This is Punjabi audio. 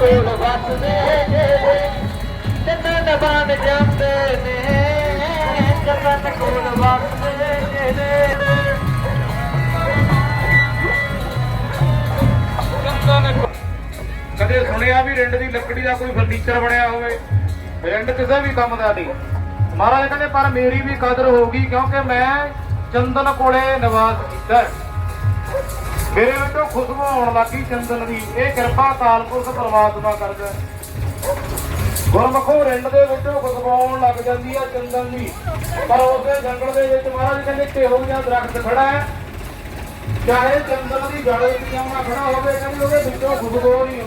ਕੋਲ ਵਸਦੇ ਜਿਹੜੇ ਕਿਵੇਂ ਬਣ ਜਾਂਦੇ ਨੇ ਚੰਦਨ ਕੋਲ ਕਦੇ ਸੁਣਿਆ ਵੀ ਰਿੰਡ ਦੀ ਲੱਕੜੀ ਦਾ ਕੋਈ ਫਰਨੀਚਰ ਬਣਿਆ ਹੋਵੇ? ਰਿੰਡ ਕਿਸੇ ਵੀ ਕੰਮ ਦਾ ਨਹੀਂ। ਮਹਾਰਾਜ ਕਹਿੰਦੇ, ਪਰ ਮੇਰੀ ਵੀ ਕਦਰ ਹੋਊਗੀ ਕਿਉਂਕਿ ਮੈਂ ਚੰਦਨ ਕੋਲੇ ਨਿਵਾਸ ਕੀਤਾ ਮੇਰੇ ਵਿੱਚੋਂ ਖੁਸ਼ਬੂ ਆਉਣ ਲੱਗੀ ਚੰਦਨ ਦੀ। ਇਹ ਕਿਰਪਾ ਕਾਲਪੁਰਖ ਪਰਮਾਤਮਾ ਕਰਦਾ ਹੈ। ਗੁਰਮਖੋ, ਰਿੰਡ ਦੇ ਵਿੱਚੋਂ ਖੁਸ਼ਬੂ ਆਉਣ ਲੱਗ ਜਾਂਦੀ ਆ ਚੰਦਨ ਦੀ। ਪਰ ਉਸੇ ਜੰਗਲ ਦੇ ਵਿੱਚ ਮਹਾਰਾਜ ਕਹਿੰਦੇ, ਕਿਹੋ ਜਿਹਾ ਦਰਖਤ ਖੜਾ ਹੈ? ਚਾਹੇ ਚੰਦਨ ਦੀ ਜੜ ਉੱਤੇ ਆਉਣਾ ਖੜਾ ਹੋਵੇ, ਕਹਿੰਦੇ ਉਹਦੇ ਵਿੱਚੋਂ ਖੁਸ਼ਬੂ ਨਹੀਂ